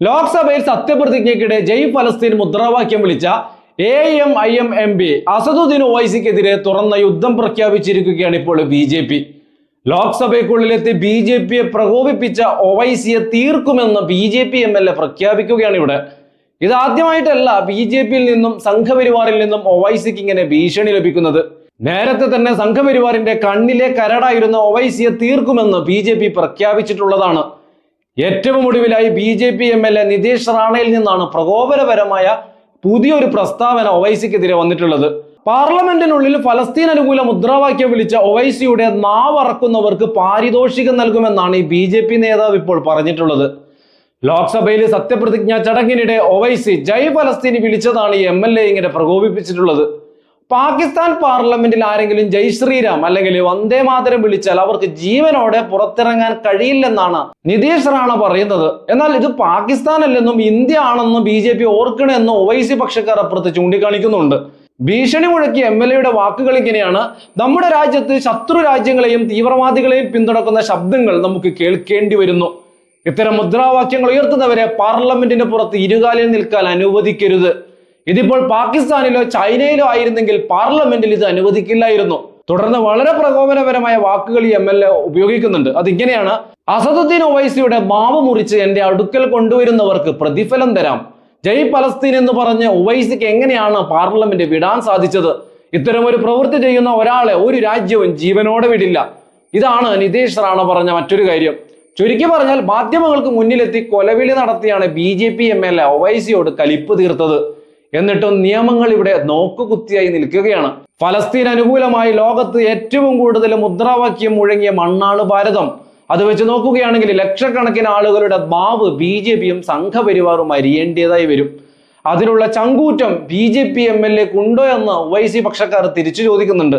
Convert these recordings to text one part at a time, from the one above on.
ലോക്സഭയിൽ സത്യപ്രതിജ്ഞയ്ക്കിടെ ജയ് ഫലസ്തീൻ മുദ്രാവാക്യം വിളിച്ച A M I M M P Asaduddin ഒവൈസിക്കെതിരെ തുറന്ന യുദ്ധം പ്രഖ്യാപിച്ചിരിക്കുകയാണ് ഇപ്പോൾ ബി ജെ പി ലോക്സഭയ്ക്കുള്ളിലെത്തി ബി ജെ പിയെ പ്രകോപിപ്പിച്ച ഒവൈസിയെ തീർക്കുമെന്ന് B J P M L A പ്രഖ്യാപിക്കുകയാണ് ഇവിടെ. ഇതാദ്യമായിട്ടല്ല ബി ജെ പിയിൽ നിന്നും സംഘപരിവാറിൽ നിന്നും ഒവൈസിക്ക് ഇങ്ങനെ ഭീഷണി ലഭിക്കുന്നത്. നേരത്തെ തന്നെ സംഘപരിവാറിന്റെ കണ്ണിലെ കരടായിരുന്ന ഒവൈസിയെ തീർക്കുമെന്ന് ബി പ്രഖ്യാപിച്ചിട്ടുള്ളതാണ്. ഏറ്റവും ഒടുവിലായി B J P M L A Nitish റാണയിൽ നിന്നാണ് പ്രകോപനപരമായ പുതിയൊരു പ്രസ്താവന ഒവൈസിക്കെതിരെ വന്നിട്ടുള്ളത്. പാർലമെന്റിനുള്ളിൽ ഫലസ്തീൻ അനുകൂല മുദ്രാവാക്യം വിളിച്ച ഒവൈസിയുടെ നാവറക്കുന്നവർക്ക് പാരിതോഷികം നൽകുമെന്നാണ് ഈ ബി ജെ പി നേതാവ് ഇപ്പോൾ പറഞ്ഞിട്ടുള്ളത്. ലോക്സഭയിൽ സത്യപ്രതിജ്ഞാ ചടങ്ങിനിടെ ഒവൈസി ജയ് ഫലസ്തീൻ വിളിച്ചതാണ് ഈ എം എൽ എ ഇങ്ങനെ പ്രകോപിപ്പിച്ചിട്ടുള്ളത്. പാകിസ്ഥാൻ പാർലമെന്റിൽ ആരെങ്കിലും ജയ് ശ്രീരാം അല്ലെങ്കിൽ വന്ദേ മാതരം വിളിച്ചാൽ അവർക്ക് ജീവനോടെ പുറത്തിറങ്ങാൻ കഴിയില്ലെന്നാണ് നിതീഷ് റാണ പറയുന്നത്. എന്നാൽ ഇത് പാകിസ്ഥാൻ അല്ലെന്നും ഇന്ത്യ ആണെന്നും ബി ജെ പി ഓർക്കണമെന്നും ഒവൈസി പക്ഷക്കാർ അപ്പുറത്ത് ചൂണ്ടിക്കാണിക്കുന്നുണ്ട്. ഭീഷണി മുഴക്കിയ എം എൽ എയുടെ വാക്കുകൾ ഇങ്ങനെയാണ്. നമ്മുടെ രാജ്യത്ത് ശത്രു രാജ്യങ്ങളെയും തീവ്രവാദികളെയും പിന്തുണക്കുന്ന ശബ്ദങ്ങൾ നമുക്ക് കേൾക്കേണ്ടി വരുന്നു. ഇത്തരം മുദ്രാവാക്യങ്ങൾ ഉയർത്തുന്നവരെ പാർലമെന്റിന് പുറത്ത് ഇരുകാലിൽ നിൽക്കാൻ അനുവദിക്കരുത്. ഇതിപ്പോൾ പാകിസ്ഥാനിലോ ചൈനയിലോ ആയിരുന്നെങ്കിൽ പാർലമെന്റിൽ ഇത് അനുവദിക്കില്ലായിരുന്നു. തുടർന്ന് വളരെ പ്രകോപനപരമായ വാക്കുകൾ ഈ എം എൽ എ ഉപയോഗിക്കുന്നുണ്ട്. അതിങ്ങനെയാണ് അസദുദ്ദീൻ ഒവൈസിയുടെ മാവ് മുറിച്ച് എന്റെ അടുക്കൽ കൊണ്ടുവരുന്നവർക്ക് പ്രതിഫലം തരാം. ജയ് പലസ്തീൻ എന്ന് പറഞ്ഞ് ഒവൈസിക്ക് എങ്ങനെയാണ് പാർലമെന്റ് വിടാൻ സാധിച്ചത്? ഇത്തരം ഒരു പ്രവൃത്തി ചെയ്യുന്ന ഒരാളെ ഒരു രാജ്യവും ജീവനോടെ വിടില്ല. ഇതാണ് നിതീഷ് റാണ പറഞ്ഞ മറ്റൊരു കാര്യം. ചുരുക്കി പറഞ്ഞാൽ മാധ്യമങ്ങൾക്ക് മുന്നിലെത്തി കൊലവിളി നടത്തിയാണ് B J P M L A ഒവൈസിയോട് കലിപ്പ് തീർത്തത്. എന്നിട്ടും നിയമങ്ങൾ ഇവിടെ നോക്കുകുത്തിയായി നിൽക്കുകയാണ്. ഫലസ്തീൻ അനുകൂലമായി ലോകത്ത് ഏറ്റവും കൂടുതൽ മുദ്രാവാക്യം മുഴങ്ങിയ മണ്ണാണ് ഭാരതം. അത് വെച്ച് നോക്കുകയാണെങ്കിൽ ലക്ഷക്കണക്കിന് ആളുകളുടെ മാവ് ബി ജെ പിയും സംഘപരിവാറും അരിയേണ്ടതായി വരും. അതിനുള്ള ചങ്കൂറ്റം B J P M L എക്കുണ്ടോ എന്ന് വൈസി പക്ഷക്കാർ തിരിച്ചു ചോദിക്കുന്നുണ്ട്.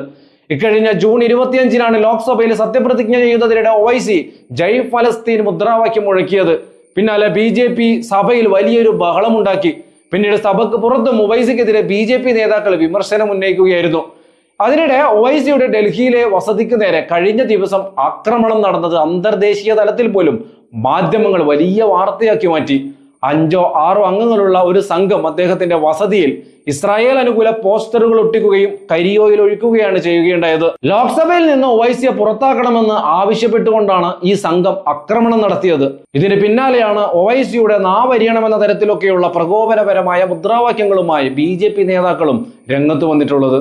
ഇക്കഴിഞ്ഞ ജൂൺ ഇരുപത്തിയഞ്ചിനാണ് ലോക്സഭയിൽ സത്യപ്രതിജ്ഞ ചെയ്യുന്നതിനിടെ ഒവൈസി ജയ് ഫലസ്തീൻ മുദ്രാവാക്യം മുഴക്കിയത്. പിന്നാലെ ബി ജെ പി സഭയിൽ വലിയൊരു ബഹളമുണ്ടാക്കി. പിന്നീട് സഭയ്ക്ക് പുറത്തും ഒവൈസിക്കെതിരെ ബി ജെ പി നേതാക്കൾ വിമർശനം ഉന്നയിക്കുകയായിരുന്നു. അതിനിടെ ഒവൈസിയുടെ ഡൽഹിയിലെ വസതിക്ക് നേരെ കഴിഞ്ഞ ദിവസം ആക്രമണം നടന്നത് അന്തർദേശീയ തലത്തിൽ പോലും മാധ്യമങ്ങൾ വലിയ വാർത്തയാക്കി മാറ്റി. അഞ്ചോ ആറോ അംഗങ്ങളുള്ള ഒരു സംഘം അദ്ദേഹത്തിന്റെ വസതിയിൽ ഇസ്രായേൽ അനുകൂല പോസ്റ്ററുകൾ ഒട്ടിക്കുകയും കരിയോയിൽ ഒഴിക്കുകയാണ് ചെയ്യുകയുണ്ടായത്. ലോക്സഭയിൽ നിന്ന് ഒവൈസിയെ പുറത്താക്കണമെന്ന് ആവശ്യപ്പെട്ടുകൊണ്ടാണ് ഈ സംഘം ആക്രമണം നടത്തിയത്. ഇതിന് പിന്നാലെയാണ് ഒവൈസിയുടെ നാവരിയണമെന്ന തരത്തിലൊക്കെയുള്ള പ്രകോപനപരമായ മുദ്രാവാക്യങ്ങളുമായി ബി നേതാക്കളും രംഗത്ത് വന്നിട്ടുള്ളത്.